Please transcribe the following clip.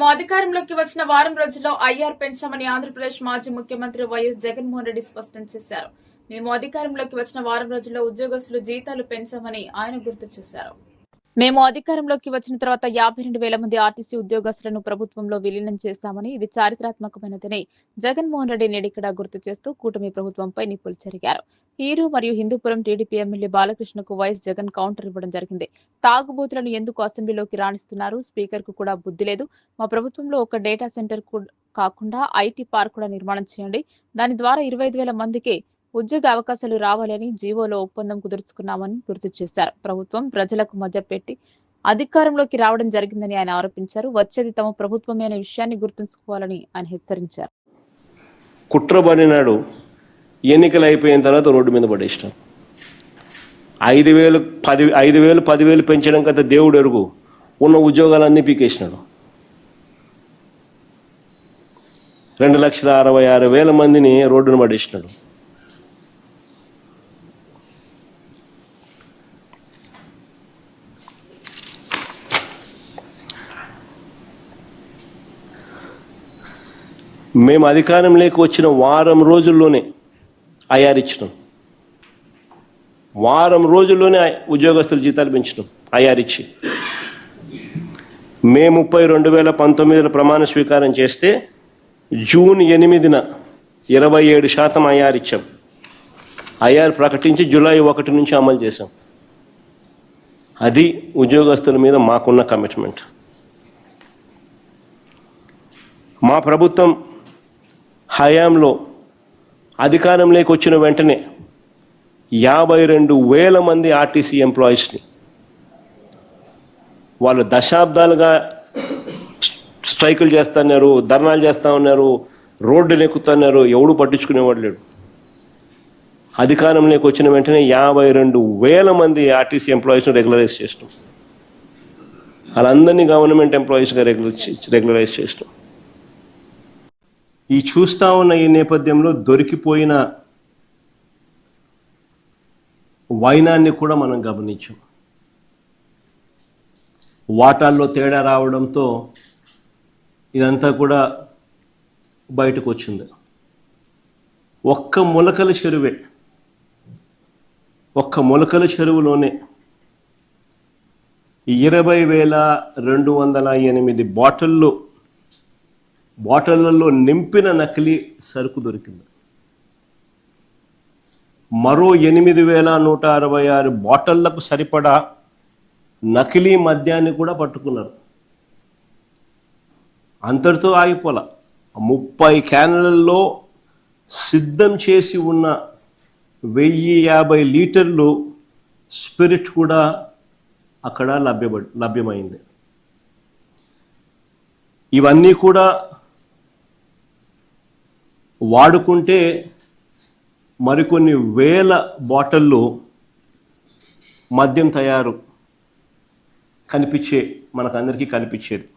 మేము అధికారంలోకి వచ్చిన వారం రోజుల్లో ఐఆర్ పెంచామని ఆంధ్రప్రదేశ్ మాజీ ముఖ్యమంత్రి వైఎస్ జగన్మోహన్ రెడ్డి స్పష్టం చేశారు. మేము అధికారంలోకి వచ్చిన వారం రోజుల్లో ఉద్యోగస్తులు జీతాలు పెంచామని ఆయన గుర్తు చేశారు. మేము అధికారంలోకి వచ్చిన తర్వాత యాభై రెండు వేల మంది ఆర్టీసీ ఉద్యోగస్తులను ప్రభుత్వంలో విలీనం చేశామని ఇది చారిత్రాత్మకమైనదని జగన్మోహన్ రెడ్డి నేడిక్కడ గుర్తు చేస్తూ కూటమి ప్రభుత్వంపై నిప్పులు చెరిగారు. హీరో మరియు హిందూపురం టీడీపీ ఎమ్మెల్యే బాలకృష్ణకు వైఎస్ జగన్ కౌంటర్ ఇవ్వడం జరిగింది. తాగుబోతులను ఎందుకు అసెంబ్లీలోకి రాణిస్తున్నారు? స్పీకర్కు కూడా బుద్ధి లేదు. మా ప్రభుత్వంలో ఒక డేటా సెంటర్ కాకుండా ఐటీ పార్క్ కూడా నిర్మాణం చేయండి. దాని ద్వారా ఇరవై ఐదు వేల మందికి ఉద్యోగ అవకాశాలు రావాలని జీవోలో ఒప్పందం కుదుర్చుకున్నామని గుర్తు చేశారు. ప్రభుత్వం ప్రజలకు మధ్య పెట్టి అధికారంలోకి రావడం జరిగిందని ఆయన ఆరోపించారు. వచ్చేది తమ ప్రభుత్వమే అనే విషయాన్ని గుర్తుంచుకోవాలని ఆయన హెచ్చరించారు. కుట్రబడినాడు ఎన్నికలు అయిపోయిన తర్వాత రోడ్డు మీద పడేసినాం. ఐదు వేలు పది ఐదు వేలు పదివేలు పెంచడం కదా దేవుడు ఎరుగు. ఉన్న ఉద్యోగాలన్నీ పీకేసినాడు. రెండు లక్షల అరవై ఆరు వేల మందిని రోడ్డును పడేసినాడు. మేము అధికారంలోకి వచ్చిన వారం రోజుల్లోనే ఐఆర్ వారం రోజుల్లోనే ఉద్యోగస్తుల జీతాలు పెంచినాం ఐఆర్ ఇచ్చి. మే ముప్పై రెండు వేల పంతొమ్మిదిలో ప్రమాణ స్వీకారం చేస్తే జూన్ ఎనిమిదిన ఇరవై ఏడు శాతం ఐఆర్ ఇచ్చాం. ఐఆర్ ప్రకటించి జూలై ఒకటి నుంచి అమలు చేశాం. అది ఉద్యోగస్తుల మీద మాకున్న కమిట్మెంట్. మా ప్రభుత్వం హయాంలో అధికారంలోకి వచ్చిన వెంటనే యాభై రెండు వేల మంది ఆర్టీసీ ఎంప్లాయీస్ని వాళ్ళు దశాబ్దాలుగా స్ట్రైకులు చేస్తున్నారు ధర్నాలు చేస్తూ ఉన్నారు రోడ్డులు ఎక్కుతున్నారు ఎవడు పట్టించుకునేవాడు లేడు. అధికారంలోకి వచ్చిన వెంటనే యాభై రెండు వేల మంది ఆర్టీసీ ఎంప్లాయీస్ని రెగ్యులరైజ్ చేసినాం. వాళ్ళందరినీ గవర్నమెంట్ ఎంప్లాయీస్గా రెగ్యులర్ రెగ్యులరైజ్ చేసినాం. ఈ చూస్తా ఉన్న ఈ నేపథ్యంలో దొరికిపోయిన వైనాన్ని కూడా మనం గమనించాం. వాటాల్లో తేడా రావడంతో ఇదంతా కూడా బయటకు వచ్చింది ఒక్క మొలకల చెరువే. ఒక్క మొలకల చెరువులోనే ఇరవై వేల రెండు వందల ఎనిమిది బాటిళ్ళు బాటిళ్ళలో నింపిన నకిలీ సరుకు దొరికింది. మరో ఎనిమిది వేల నూట అరవై ఆరు బాటిళ్ళకు సరిపడా నకిలీ మద్యాన్ని కూడా పట్టుకున్నారు. అంతటితో ఆగిపోల. ముప్పై క్యాన్లలో సిద్ధం చేసి ఉన్న వెయ్యి యాభై లీటర్లు స్పిరిట్ కూడా అక్కడ లభ్యపడి లభ్యమైంది. ఇవన్నీ కూడా వాడుకుంటే మరికొన్ని వేల బాటిళ్ళు మద్యం తయారు కనిపించే మనకందరికీ కనిపించేది.